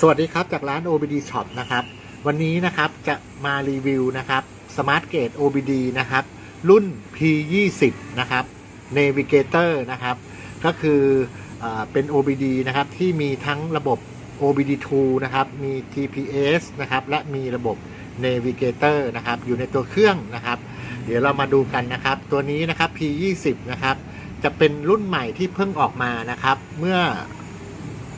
สวัสดีครับ จากร้าน OBD Shop นะครับ วันนี้นะครับจะมารีวิวนะครับ Smart Gate OBD นะครับ รุ่น P20 นะครับ Navigator นะครับ ก็คืออเป็น OBD นะครับ ที่มีทั้งระบบ OBD2 นะครับ มี GPS นะครับ และมีระบบ Navigator นะครับ อยู่ในตัวเครื่องนะครับ เดี๋ยวเรามาดูกันนะครับ ตัวนี้นะครับ P20 นะครับ จะเป็นรุ่นใหม่ที่เพิ่งออกมานะครับ เมื่อ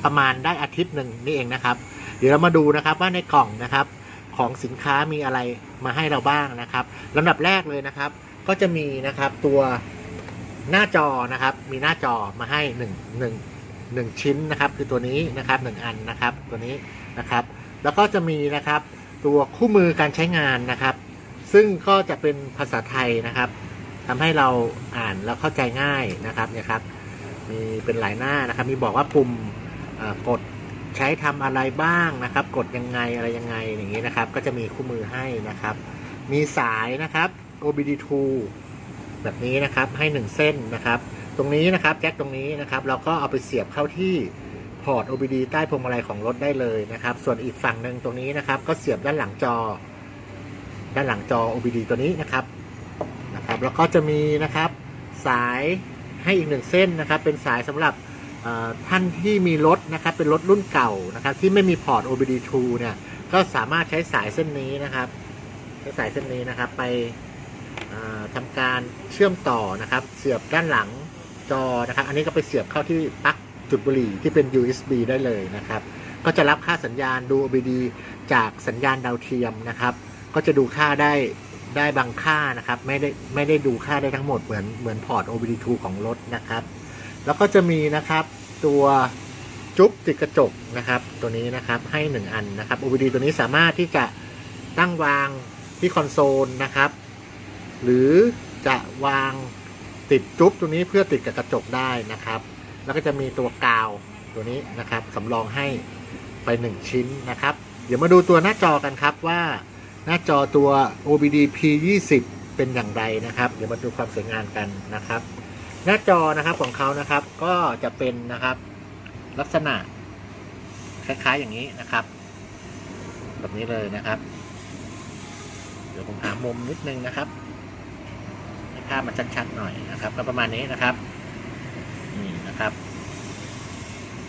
ประมาณได้อาทิตย์หนึ่งนี่เองนะครับ เดี๋ยวเรามาดูนะครับว่าในกล่องนะครับของสินค้ามีอะไรมาให้เราบ้างนะครับลำดับแรกเลยนะครับ ก็จะมีนะครับตัวหน้าจอนะครับ มีหน้าจอมาให้หนึ่งหนึ่งหนึ่งชิ้นนะครับ คือตัวนี้นะครับหนึ่งอันนะครับ ตัวนี้นะครับ แล้วก็จะมีนะครับตัวคู่มือการใช้งานนะครับ ซึ่งก็จะเป็นภาษาไทยนะครับทำให้เราอ่านแล้วเข้าใจง่ายนะครับเนี่ยครับมีเป็นหลายหน้านะครับ มีบอกว่าปุ่ม กดใช้ทำอะไรบ้างนะครับ กดยังไงอะไรยังไงอย่างนี้นะครับ ก็จะมีคู่มือให้นะครับ มีสายนะครับ OBD2 แบบนี้นะครับให้หนึ่งเส้นนะครับ ตรงนี้นะครับแจ็คตรงนี้นะครับ เราก็เอาไปเสียบเข้าที่พอร์ต OBD ใต้พวงมาลัยของรถได้เลยนะครับ ส่วนอีกฝั่งหนึ่งตรงนี้นะครับ ก็เสียบด้านหลังจอ ด้านหลังจอ OBD ตัวนี้นะครับนะครับ แล้วก็จะมีนะครับ สายให้อีกหนึ่งเส้นนะครับ เป็นสายสำหรับ ท่านที่มีรถนะครับเป็นรถรุ่นเก่านะครับ ที่ไม่มีพอร์ต OBD2 เนี่ย ก็สามารถใช้สายเส้นนี้นะครับใช้สายเส้นนี้นะครับ ไปเอ่อทำการเชื่อมต่อนะครับ เสียบด้านหลังจอนะครับ อันนี้ก็ไปเสียบเข้าที่ปลั๊กจุดบุหรี่ที่เป็น USB ได้เลยนะครับ ก็จะรับค่าสัญญาณดู OBD จากสัญญาณดาวเทียมนะครับ ก็จะดูค่าได้ได้บางค่านะครับ ไม่ได้ไม่ได้ดูค่าได้ทั้งหมดเหมือนเหมือนพอร์ต OBD2 ของรถนะครับ แล้วก็จะมีนะครับตัวจุ๊บติดกระจกนะครับ ตัวนี้นะครับให้ 1 อันนะครับ OBD ตัวนี้สามารถที่จะตั้งวางที่คอนโซลนะครับ หรือจะวางติดจุ๊บตัวนี้เพื่อติดกับกระจกได้นะครับ แล้วก็จะมีตัวกาวตัวนี้นะครับสำรองให้ไป 1 ชิ้นนะครับ เดี๋ยวมาดูตัวหน้าจอกันครับว่าหน้าจอตัว OBD P20 เป็นอย่างไรนะครับ เดี๋ยวมาดูความสวยงามกันนะครับ หน้าจอนะครับของเขานะครับ ก็จะเป็นนะครับ ลักษณะคล้ายๆอย่างนี้นะครับ แบบนี้เลยนะครับ เดี๋ยวผมหามุมนิดนึงนะครับให้ภาพมันชัดๆหน่อยนะครับ ก็ประมาณนี้นะครับนี่นะครับ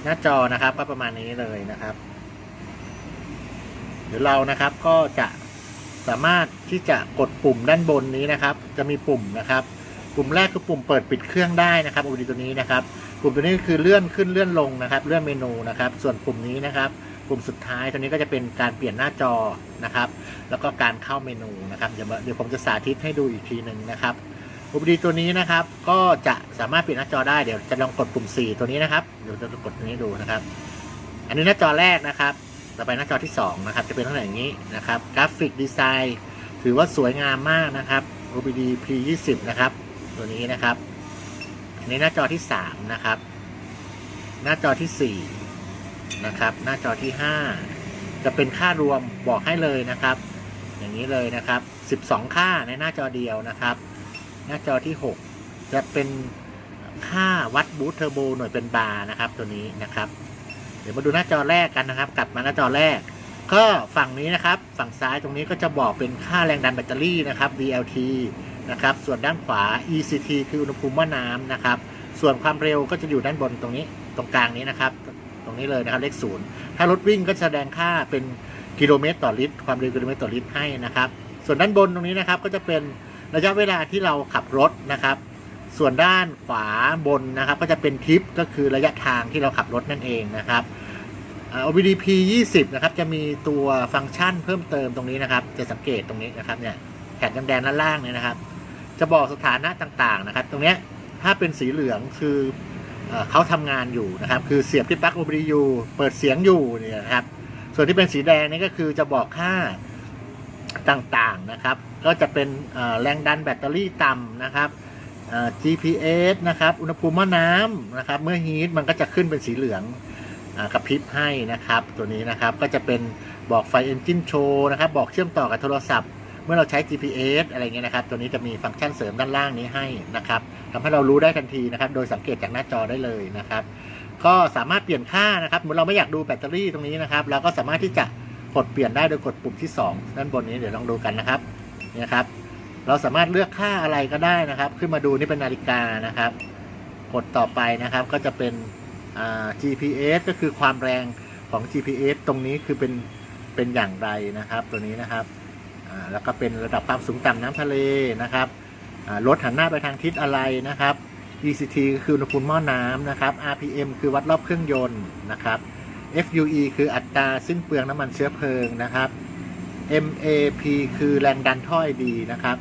หน้าจอนะครับ ก็ประมาณนี้เลยนะครับเดี๋ยวเรานะครับก็จะสามารถที่จะกดปุ่มด้านบนนี้นะครับ จะมีปุ่มนะครับ ปุ่มแรกคือปุ่มเปิดปิดเครื่องได้นะครับอุปกรณ์ตัวนี้นะครับ ปุ่มตัวนี้คือเลื่อนขึ้นเลื่อนลงนะครับ เลื่อนเมนูนะครับ ส่วนปุ่มนี้นะครับปุ่มสุดท้ายตัวนี้ก็จะเป็นการเปลี่ยนหน้าจอนะครับ แล้วก็การเข้าเมนูนะครับเดี๋ยวเดี๋ยวผมจะสาธิตให้ดูอีกทีหนึ่งนะครับอุปกรณ์ตัวนี้นะครับ ก็จะสามารถเปลี่ยนหน้าจอได้เดี๋ยวจะลองกดปุ่ม 4 ตัวนี้นะครับเดี๋ยวจะกดตัวนี้ดูนะครับ อันนี้หน้าจอแรกนะครับ ต่อไปหน้าจอที่2นะครับจะเป็นลักษณะอย่างนี้นะครับกราฟิกดีไซน์ถือว่าสวยงามมากนะครับ OBD P20 นะครับ ตัวนี้นะครับอันนี้หน้าจอที่3นะครับ หน้าจอที่4นะครับ หน้าจอที่5จะเป็นค่ารวมบอกให้เลยนะครับ อย่างนี้เลยนะครับ12ค่าในหน้าจอเดียวนะครับ หน้าจอที่6จะเป็นค่าวัดบูทเทอร์โบหน่วยเป็นบาร์นะครับตัวนี้นะครับ เดี๋ยวมาดูหน้าจอแรกกันนะครับ กลับมาหน้าจอแรก ก็ฝั่งนี้นะครับ ฝั่งซ้ายตรงนี้ก็จะบอกเป็นค่าแรงดันแบตเตอรี่นะครับ VLT นะครับ ส่วนด้านขวา ECT คืออุณหภูมิว่าน้ำนะครับ ส่วนความเร็วก็จะอยู่ด้านบนตรงนี้ ตรงกลางนี้นะครับ ตรงนี้เลยนะครับเลขศูนย์ถ้ารถวิ่งก็แสดงค่าเป็นกิโลเมตรต่อลิตร ความเร็วกิโลเมตรต่อลิตรให้นะครับ ส่วนด้านบนตรงนี้นะครับ ก็จะเป็นระยะเวลาที่เราขับรถนะครับ ส่วนด้านขวาบนนะครับ ก็จะเป็นทิปก็คือระยะทางที่เราขับรถนั่นเองนะครับ OBDP 20 นะครับ จะมีตัวฟังก์ชันเพิ่มเติมตรงนี้นะครับ จะสังเกตตรงนี้นะครับเนี่ยแผ่นแดงๆด้านล่างเนี่ยนะครับ จะบอกสถานะต่างๆนะครับ ตรงนี้ถ้าเป็นสีเหลืองคือเอเขาทำงานอยู่นะครับ คือเสียบที่ปลั๊ก OBD อยู่เปิดเสียงอยู่เนี่ยนะครับ ส่วนที่เป็นสีแดงนี่ก็คือจะบอกค่าต่างๆนะครับ ก็จะเป็นแรงดันแบตเตอรี่ต่ำนะครับ GPS นะครับ อุณหภูมิหม้อน้ำนะครับ เมื่อฮีทมันก็จะขึ้นเป็นสีเหลืองอกระพริบให้นะครับ ตัวนี้นะครับก็จะเป็นบอกไฟเอนจินโชว์นะครับ บอกเชื่อมต่อกับโทรศัพท์ เมื่อเราใช้ GPS อะไรเงี้ยนะครับ ตัวนี้จะมีฟังก์ชันเสริมด้านล่างนี้ให้นะครับทำให้เรารู้ได้ทันทีนะครับ โดยสังเกตจากหน้าจอได้เลยนะครับ ก็สามารถเปลี่ยนค่านะครับสมมติเราไม่อยากดูแบตเตอรี่ตรงนี้นะครับ เราก็สามารถที่จะกดเปลี่ยนได้โดยกดปุ่มที่ 2 ด้านบนนี้เดี๋ยวลองดูกันนะครับนี่ครับ เราสามารถเลือกค่าอะไรก็ได้นะครับ ขึ้นมาดูนี่เป็นนาฬิกานะครับ กดต่อไปนะครับก็จะเป็น GPS ก็คือความแรงของ GPS ตรงนี้คือเป็นเป็นอย่างไรนะครับ ตัวนี้นะครับ แล้วก็เป็นระดับความสูงต่ำน้ำทะเลนะครับรถหันหน้าไปทางทิศอะไรนะครับ ECT ก็คืออุณหภูมิหม้อน้ำนะครับ RPM คือวัดรอบเครื่องยนต์นะครับ FUE คืออัตราสิ้นเปลืองน้ำมันเชื้อเพลิงนะครับ MAP คือแรงดันท่อไอดีนะครับ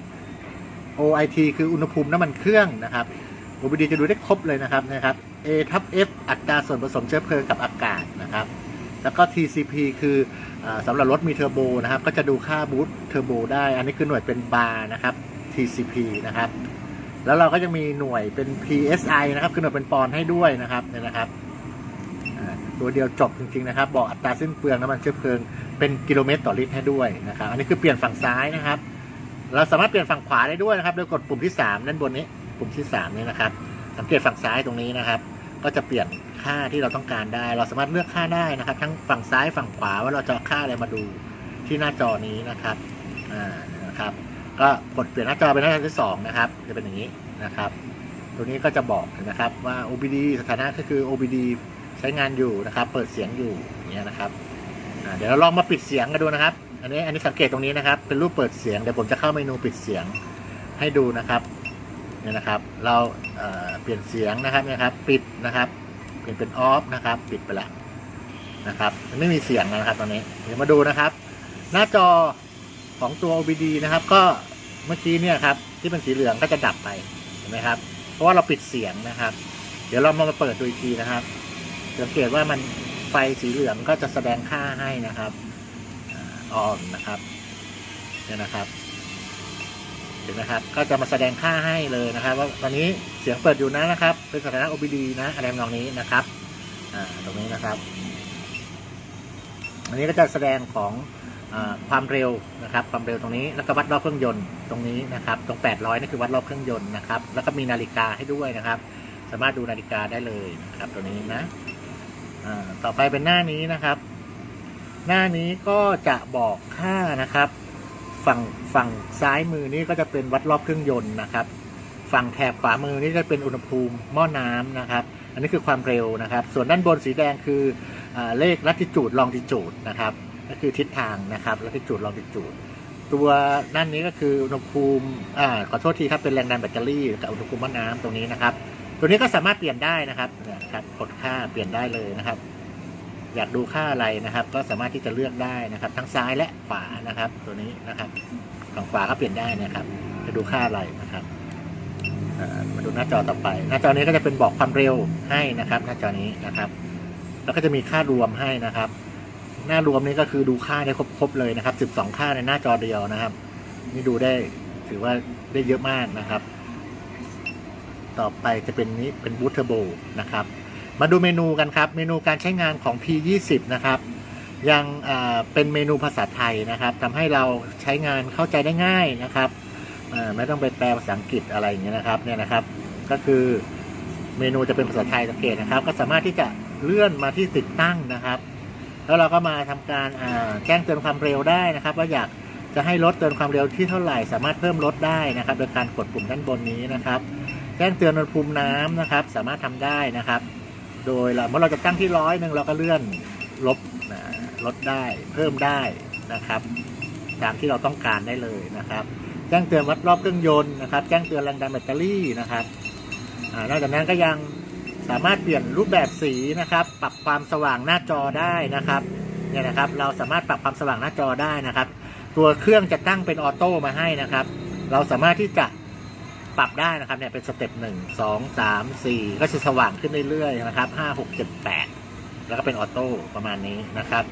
OIT คืออุณหภูมิน้ำมันเครื่องนะครับ OBD จะดูได้ครบเลยนะครับนะครับ A ทับ F อัตราส่วนผสมเชื้อเพลิงกับอากาศนะครับ แล้วก็ TCP คือ สำหรับรถมีเทอร์โบนะครับ ก็จะดูค่าบูตเทอร์โบได้ อันนี้คือหน่วยเป็นบาร์นะครับ TCP นะครับ แล้วเราก็จะมีหน่วยเป็น PSI นะครับ คือหน่วยเป็นปอนด์ให้ด้วยนะครับเนี่ยนะครับตัวเดียวจบจริงๆนะครับ บอกอัตราสิ้นเปลืองน้ำมันเชื้อเพลิงเป็นกิโลเมตรต่อลิตรให้ด้วยนะครับ อันนี้คือเปลี่ยนฝั่งซ้ายนะครับ เราสามารถเปลี่ยนฝั่งขวาได้ด้วยนะครับ โดยกดปุ่มที่3ด้านบนนี้ ปุ่มที่3นี้นะครับ สังเกตฝั่งซ้ายตรงนี้นะครับ ก็จะเปลี่ยนค่าที่เราต้องการได้ เราสามารถเลือกค่าได้นะครับ ทั้งฝั่งซ้ายฝั่งขวาว่าเราจะค่าอะไรมาดูที่หน้าจอนี้นะครับอ่านะครับ ก็กดเปลี่ยนหน้าจอเป็นหน้าจอที่2นะครับจะเป็นอย่างนี้นะครับ ตัวนี้ก็จะบอกนะครับว่า OBD สถานะก็คือ OBD ใช้งานอยู่นะครับ เปิดเสียงอยู่อย่างเงี้ยนะครับเดี๋ยวเราลองมาปิดเสียงกันดูนะครับ อันนี้อันนี้สังเกตตรงนี้นะครับ เป็นรูปเปิดเสียงเดี๋ยวผมจะเข้าเมนูปิดเสียงให้ดูนะครับ เนี่ยนะครับ เราเเปลี่ยนเสียงนะครับนี่ยครับ ปิดนะครับเปลี่ยนเป็นออฟนะครับ ปิดไปละนะครับไม่มีเสียงนะครับตอนนี้เดี๋ยวมาดูนะครับ หน้าจอของตัว OBD นะครับ ก็เมื่อกี้เนี่ยครับ ที่เป็นสีเหลืองก็จะดับไปเห็นไหมครับ เพราะว่าเราปิดเสียงนะครับ เดี๋ยวเรามาเปิดดูอีกทีนะครับสังเกตว่ามันไฟสีเหลืองก็จะแสดงค่าให้นะครับออนนะครับเนี่ยนะครับ ห็นไหมครับ ก็จะมาแสดงค่าให้เลยนะครับ ว่าตอนนี้เสียงเปิดอยู่นะนะครับ เป็นสถานะ OBD นะอะไรนองนี้นะครับอ่าตรงนี้นะครับ อันนี้ก็จะแสดงของอความเร็วนะครับ ความเร็วตรงนี้แล้วก็วัดรอบเครื่องยนต์ตรงนี้นะครับ ตรง 800นี่คือวัดรอบเครื่องยนต์นะครับ แล้วก็มีนาฬิกาให้ด้วยนะครับ สามารถดูนาฬิกาได้เลยนะครับตัวนี้นะต่อไปเป็นหน้านี้นะครับ หน้านี้ก็จะบอกค่านะครับ ฝั่งฝั่งซ้ายมือนี่ก็จะเป็นวัดรอบเครื่องยนต์นะครับ ฝั่งแถบขวามือนี่จะเป็นอุณหภูมิหม้อน้ำนะครับ อันนี้คือความเร็วนะครับ ส่วนด้านบนสีแดงคืออเลขลัติจูดลองติจูดนะครับ ก็คือทิศทางนะครับลัติจูดลองติจูดตัวด้านนี้ก็คืออุณหภูมิอ่าขอโทษทีครับเป็นแรงดันแบตเตอรี่กับอุณหภูมิหม้อน้ำตรงนี้นะครับ ตัวนี้ก็สามารถเปลี่ยนได้นะครับเนี่ยครับกดค่าเปลี่ยนได้เลยนะครับ อยากดูค่าอะไรนะครับ ก็สามารถที่จะเลือกได้นะครับ ทั้งซ้ายและขวานะครับ ตัวนี้นะครับฝั่งขวาก็เปลี่ยนได้นะครับ จะดูค่าอะไรนะครับมาดูหน้าจอต่อไป หน้าจอนี้ก็จะเป็นบอกความเร็วให้นะครับ หน้าจอนี้นะครับ แล้วก็จะมีค่ารวมให้นะครับ หน้ารวมนี้ก็คือดูค่าได้ครบๆเลยนะครับ 12 ค่าในหน้าจอเดียวนะครับ นี่ดูได้ถือว่าได้เยอะมากนะครับ ต่อไปจะเป็นนี้เป็นบูทเทอร์โบนะครับ มาดูเมนูกันครับ เมนูการใช้งานของ P20 นะครับ ยังเป็นเมนูภาษาไทยนะครับทำให้เราใช้งานเข้าใจได้ง่ายนะครับไม่ต้องไปแปลภาษาอังกฤษอะไรอย่างเงี้ยนะครับเนี่ยนะครับ ก็คือเมนูจะเป็นภาษาไทยสังเกตนะครับ ก็สามารถที่จะเลื่อนมาที่ติดตั้งนะครับ แล้วเราก็มาทำการแจ้งเตือนความเร็วได้นะครับ ว่าอยากจะให้ลดเตือนความเร็วที่เท่าไหร่ สามารถเพิ่มลดได้นะครับ โดยการกดปุ่มด้านบนนี้นะครับ แจ้งเตือนอุณหภูมิน้ำนะครับ สามารถทำได้นะครับ โดยเราเมื่อเราจะตั้งที่ร้อยหนึ่งเราก็เลื่อนลบนะลดได้เพิ่มได้นะครับ ตามที่เราต้องการได้เลยนะครับ แจ้งเตือนวัดรอบเครื่องยนต์นะครับ แจ้งเตือนแรงดันแบตเตอรี่นะครับอนอกจากนั้นก็ยังสามารถเปลี่ยนรูปแบบสีนะครับ ปรับความสว่างหน้าจอได้นะครับเนี่ยนะครับเราสามารถปรับความสว่างหน้าจอได้นะครับ ตัวเครื่องจะตั้งเป็นออโต้มาให้นะครับ เราสามารถที่จะ ปรับได้นะครับเนี่ยเป็นสเต็ปหนึ่งสองสามสี่ก็จะสว่างขึ้นเรื่อยๆนะครับห้าหกเจ็ดแปดแล้วก็เป็นออโต้ประมาณนี้นะครับ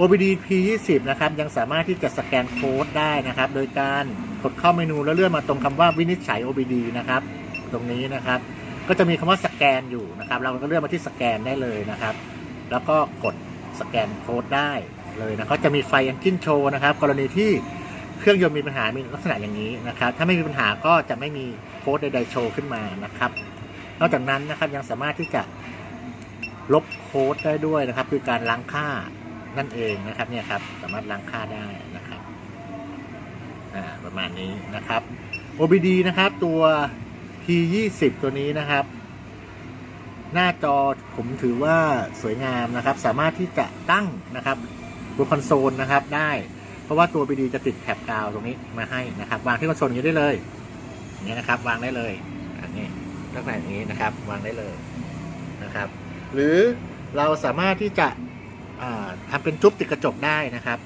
OBD P20 นะครับยังสามารถที่จะสแกนโค้ดได้นะครับ โดยการกดเข้าเมนูแล้วเลื่อนมาตรงคำว่าวินิจฉัย OBD นะครับ ตรงนี้นะครับ ก็จะมีคำว่าสแกนอยู่นะครับ เราก็เลื่อนมาที่สแกนได้เลยนะครับ แล้วก็กดสแกนโค้ดได้เลยนะเขาจะมีไฟอันกินโชว์นะครับ กรณีที่ เครื่องยนต์มีปัญหา มีลักษณะอย่างนี้นะครับ ถ้าไม่มีปัญหาก็จะไม่มีโค้ดใดๆโชว์ขึ้นมานะครับ นอกจากนั้นนะครับยังสามารถที่จะลบโค้ดได้ด้วยนะครับ คือการล้างค่านั่นเองนะครับเนี่ยครับสามารถล้างค่าได้นะครับอ่าประมาณนี้นะครับ OBD นะครับตัว P20 ตัวนี้นะครับ หน้าจอผมถือว่าสวยงามนะครับ สามารถที่จะตั้งนะครับบนคอนโซลนะครับได้ เพราะว่าตัว BD จะติดแถบกาวตรงนี้มาให้นะครับ วางที่คอนโซลอย่างนี้ได้เลยอย่างนี้นะครับ วางได้เลยอันนี้ลักษณะอย่างนี้นะครับ วางได้เลยนะครับ หรือเราสามารถที่จะอ่าทำเป็นจุ๊บติดกระจกได้นะครับ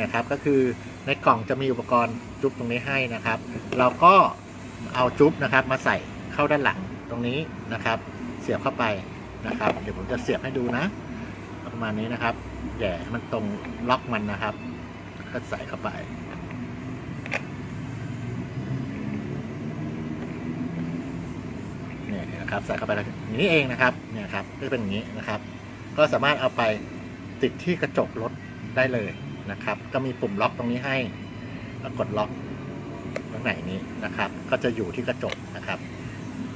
นะครับ ก็คือในกล่องจะมีอุปกรณ์จุ๊บตรงนี้ให้นะครับ เราก็เอาจุ๊บนะครับ มาใส่เข้าด้านหลังตรงนี้นะครับ เสียบเข้าไปนะครับ เดี๋ยวผมจะเสียบให้ดูนะ ประมาณนี้นะครับแย่มันตรงล็อกมันนะครับ ก็ใส่เข้าไป เนี่ยนะครับใส่เข้าไปแล้วอย่างนี้เองนะครับ เนี่ยครับก็เป็นอย่างนี้นะครับ ก็สามารถเอาไปติดที่กระจกรถได้เลยนะครับ ก็มีปุ่มล็อกตรงนี้ให้แล้วกดล็อกตรงไหนนี้นะครับ ก็จะอยู่ที่กระจกนะครับ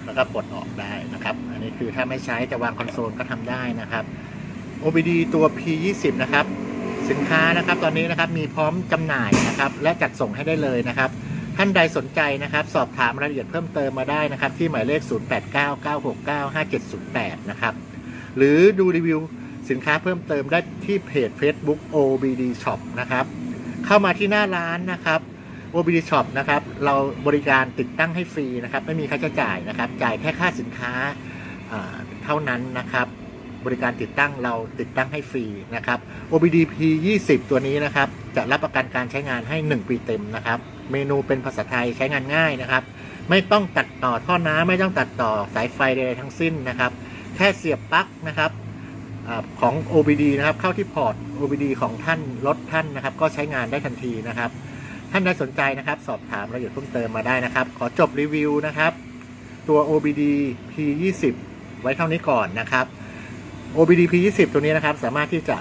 แล้วก็ปลดออกได้นะครับ อันนี้คือถ้าไม่ใช้จะวางคอนโซลก็ทำได้นะครับ OBD ตัว P20 นะครับ สินค้านะครับตอนนี้นะครับมีพร้อมจำหน่ายนะครับ และจัดส่งให้ได้เลยนะครับ ท่านใดสนใจนะครับ สอบถามรายละเอียดเพิ่มเติมมาได้นะครับ ที่หมายเลข 0899695708 นะครับ หรือดูรีวิวสินค้าเพิ่มเติมได้ที่เพจ Facebook OBD Shop นะครับ เข้ามาที่หน้าร้านนะครับ OBD Shop นะครับ เราบริการติดตั้งให้ฟรีนะครับ ไม่มีค่าใช้จ่ายนะครับ จ่ายแค่ค่าสินค้าเท่านั้นนะครับ บริการติดตั้งเราติดตั้งให้ฟรีนะครับ OBD P20 ตัวนี้นะครับ จะรับประกันการใช้งานให้ 1 ปีเต็มนะครับ เมนูเป็นภาษาไทยใช้งานง่ายนะครับ ไม่ต้องตัดต่อท่อน้ำไม่ต้องตัดต่อสายไฟใดๆทั้งสิ้นนะครับ แค่เสียบปลั๊กนะครับอของ OBD นะครับ เข้าที่พอร์ต OBD ของท่านรถท่านนะครับ ก็ใช้งานได้ทันทีนะครับ ท่านใดสนใจนะครับ สอบถามรายละเอียดเพิ่มเติมมาได้นะครับ ขอจบรีวิวนะครับ ตัว OBD P20 ไว้เท่านี้ก่อนนะครับ OBD P20 ตัวนี้นะครับสามารถที่จะ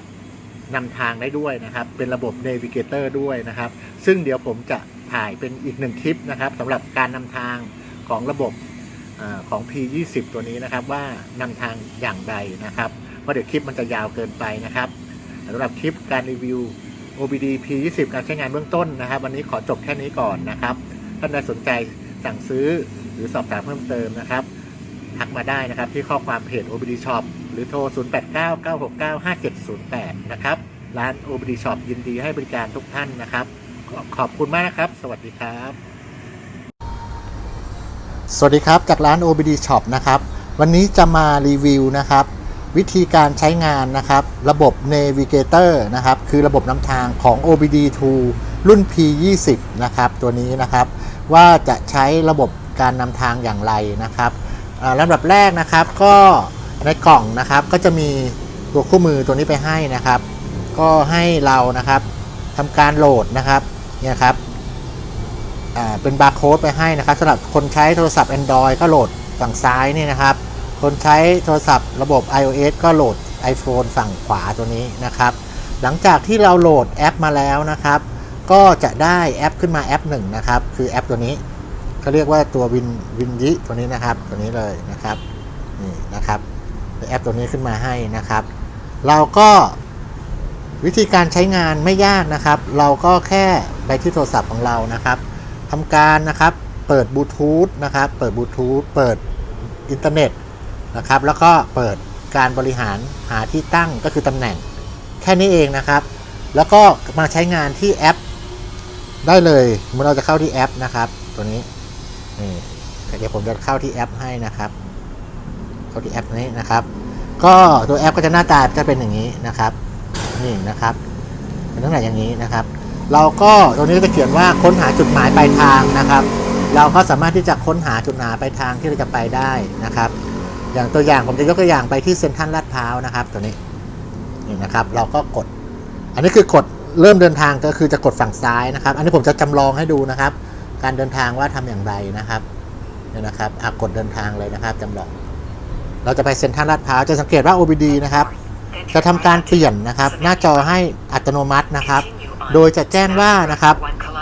นำทางได้ด้วยนะครับ เป็นระบบ Navigator ด้วยนะครับ ซึ่งเดี๋ยวผมจะถ่ายเป็นอีกหนึ่งคลิปนะครับสำหรับการนำทางของระบบอของ P20 ตัวนี้นะครับ ว่านำทางอย่างใดนะครับ เพราะเดี๋ยวคลิปมันจะยาวเกินไปนะครับสำหรับคลิปการรีวิว OBD P20 การใช้งานเบื้องต้นนะครับ วันนี้ขอจบแค่นี้ก่อนนะครับท่านใดสนใจสั่งซื้อหรือสอบถามเพิ่มเติมนะครับทักมาได้นะครับที่ข้อความเพจ OBD Shop หรือโทร 0899695708 นะครับ ร้าน OBD Shop ยินดีให้บริการทุกท่านนะครับ ขอบคุณมากนะครับ สวัสดีครับ สวัสดีครับ จากร้าน OBD Shop นะครับ วันนี้จะมารีวิวนะครับ วิธีการใช้งานนะครับ ระบบ Navigator นะครับ คือระบบนำทางของ OBD2 รุ่น P20 นะครับ ตัวนี้นะครับ ว่าจะใช้ระบบการนำทางอย่างไรนะครับอ่าลำดับแรกนะครับก็ ในกล่องนะครับก็จะมีตัวคู่มือตัวนี้ไปให้นะครับ ก็ให้เรานะครับทำการโหลดนะครับเนี่ยครับเป็นบาร์โค้ดไปให้นะครับสำหรับคนใช้โทรศัพท์ Android ก็โหลดฝั่งซ้ายนี่นะครับ คนใช้โทรศัพท์ระบบ iOS ก็โหลด iPhone ฝั่งขวาตัวนี้นะครับ หลังจากที่เราโหลดแอปมาแล้วนะครับ ก็จะได้แอปขึ้นมาแอปหนึ่งนะครับ คือแอปตัวนี้เขาเรียกว่าตัววินวินยิตัวนี้นะครับ ตัวนี้เลยนะครับนี่นะครับ แอปตัวนี้ขึ้นมาให้นะครับ เราก็วิธีการใช้งานไม่ยากนะครับ เราก็แค่ไปที่โทรศัพท์ของเรานะครับทำการนะครับเปิดบลูทูธนะครับ เปิดบลูทูธเปิดอินเทอร์เน็ตนะครับ แล้วก็เปิดการบริหารหาที่ตั้งก็คือตำแหน่ง แค่นี้เองนะครับ แล้วก็มาใช้งานที่แอป ได้เลยเมื่อเราจะเข้าที่แอปนะครับ ตัวนี้นี่เดี๋ยวผมจะเข้าที่แอปให้นะครับ เขาที่แอปนี้นะครับ ก็ตัวแอปก็จะหน้าตาจะเป็นอย่างนี้นะครับนี่นะครับเป็นลักษณะอย่างนี้นะครับ เราก็ตรงนี้จะเขียนว่าค้นหาจุดหมายปลายทางนะครับ เราก็สามารถที่จะค้นหาจุดหมายปลายทางที่เราจะไปได้นะครับ อย่างตัวอย่างผมจะยกตัวอย่างไปที่เซ็นทรัลลาดพร้าวนะครับ ตัวนี้นี่นะครับ เราก็กด อันนี้คือกดเริ่มเดินทางก็คือจะกดฝั่งซ้ายนะครับ อันนี้ผมจะจำลองให้ดูนะครับ การเดินทางว่าทำอย่างไรนะครับเนี่ยนะครับอะกดเดินทางเลยนะครับจำลอง เราจะไปเซ็นทรัลลาดพร้าวจะสังเกตว่า OBD นะครับ จะทำการเปลี่ยนนะครับ หน้าจอให้อัตโนมัตินะครับ โดยจะแจ้งว่านะครับ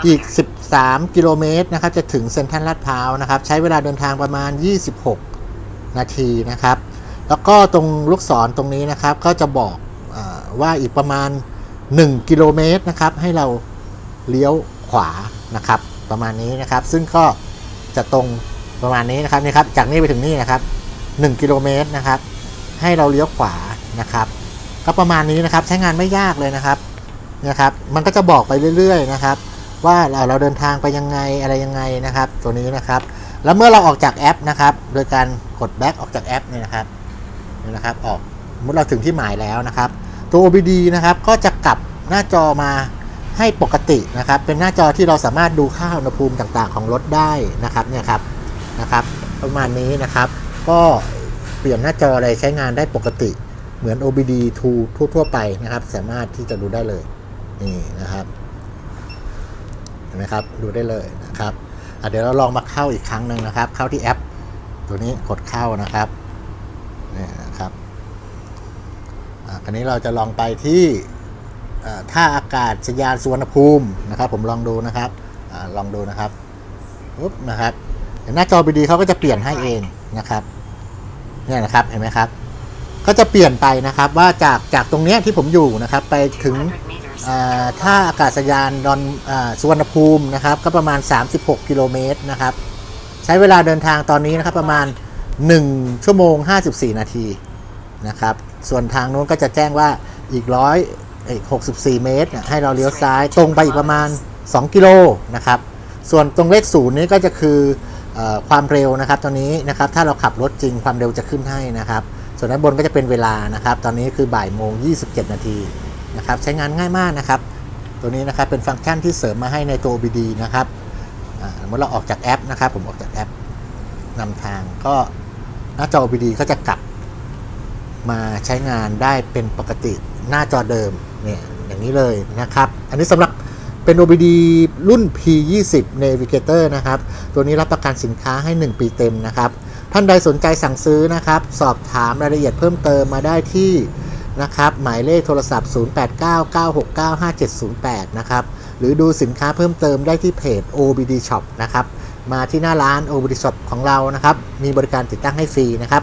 อีก 13 กิโลเมตรนะครับ จะถึงเซ็นทรัลลาดพร้าวนะครับ ใช้เวลาเดินทางประมาณ 26 นาทีนะครับ แล้วก็ตรงลูกศรตรงนี้นะครับ ก็จะบอกอว่าอีกประมาณ 1 กิโลเมตรนะครับ ให้เราเลี้ยวขวานะครับ ประมาณนี้นะครับ ซึ่งก็จะตรงประมาณนี้นะครับนี่ครับ จากนี้ไปถึงนี่นะครับ 1 กิโลเมตรนะครับ ให้เราเลี้ยวขวานะครับ ก็ประมาณนี้นะครับใช้งานไม่ยากเลยนะครับนะครับ มันก็จะบอกไปเรื่อยๆนะครับ ว่าเราเราเดินทางไปยังไงอะไรยังไงนะครับ ตัวนี้นะครับ แล้วเมื่อเราออกจากแอปนะครับ โดยการกดแบ็กออกจากแอปเนี่ยนะครับนี่นะครับ ออกสมมติเราถึงที่หมายแล้วนะครับ ตัว OBD นะครับก็จะกลับหน้าจอมาให้ปกตินะครับ เป็นหน้าจอที่เราสามารถดูค่าอุณหภูมิต่างๆ ของรถได้นะครับเนี่ยครับนะครับ ประมาณนี้นะครับ ก็เปลี่ยนหน้าจออะไรใช้งานได้ปกติเหมือน OBD 2ทั่ว ๆ ไปนะครับ สามารถที่จะดูได้เลยนี่นะครับเห็นไหมครับดูได้เลยนะครับเดี๋ยวเราลองมาเข้าอีกครั้งหนึ่งนะครับ เข้าที่แอป ตัวนี้กดเข้านะครับนี่นะครับอะคราวนี้เราจะลองไปที่ท่าอากาศยานสุวรรณภูมินะครับ ผมลองดูนะครับอลองดูนะครับปุ๊บนะครับหน้าจอ BD เขาก็จะเปลี่ยนให้เอง นะครับเนี่ยนะครับเห็นไหมครับ ก็จะเปลี่ยนไปนะครับว่าจากจากตรงเนี้ยที่ผมอยู่นะครับไปถึง200 meters. อ่าท่าอากาศยานดอนอาสุวรรณภูมินะครับ ก็ประมาณ 36 กิโลเมตรนะครับ ใช้เวลาเดินทางตอนนี้นะครับประมาณ 1 ชั่วโมง 54 นาทีนะครับ ส่วนทางนู้นก็จะแจ้งว่าอีกร้อย64เมตรเนี่ยให้เราเลี้ยวซ้ายตรงไปอีกประมาณ 2 กิโลนะครับ ส่วนตรงเลขศูนย์นี้ก็จะคือเออ ความเร็วนะครับตอนนี้นะครับถ้าเราขับรถจริงความเร็วจะขึ้นให้นะครับ ส่วนด้านบนก็จะเป็นเวลานะครับ ตอนนี้คือบ่ายโมง27 นาทีนะครับใช้งานง่ายมากนะครับ ตัวนี้นะครับเป็นฟังก์ชันที่เสริมมาให้ในตัว OBD นะครับเมื่อเราออกจากแอปนะครับ ผมออกจากแอปนำทางก็หน้าจอ OBD ก็จะกลับมาใช้งานได้เป็นปกติหน้าจอเดิมเนี่ยอย่างนี้เลยนะครับ อันนี้สำหรับ เป็น OBD รุ่น P20 Navigator นะครับ ตัวนี้รับประกันสินค้าให้ 1 ปีเต็มนะครับ ท่านใดสนใจสั่งซื้อนะครับ สอบถามรายละเอียดเพิ่มเติมมาได้ที่นะครับ หมายเลขโทรศัพท์ 0899695708 นะครับ หรือดูสินค้าเพิ่มเติมได้ที่เพจ OBD Shop นะครับ มาที่หน้าร้าน OBD Shop ของเรานะครับ มีบริการติดตั้งให้ฟรีนะครับ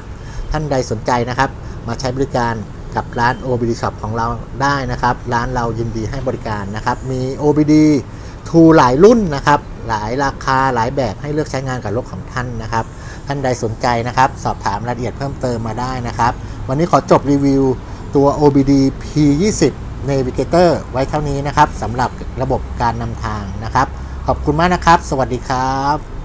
ท่านใดสนใจนะครับ มาใช้บริการ กับร้าน OBD Shop ของเราได้นะครับ ร้านเรายินดีให้บริการนะครับ มี OBD ทูหลายรุ่นนะครับ หลายราคาหลายแบบให้เลือกใช้งานกับรถของท่านนะครับ ท่านใดสนใจนะครับ สอบถามรายละเอียดเพิ่มเติมมาได้นะครับ วันนี้ขอจบรีวิวตัว OBD P20 Navigator ไว้เท่านี้นะครับสำหรับระบบการนำทางนะครับ ขอบคุณมากนะครับ สวัสดีครับ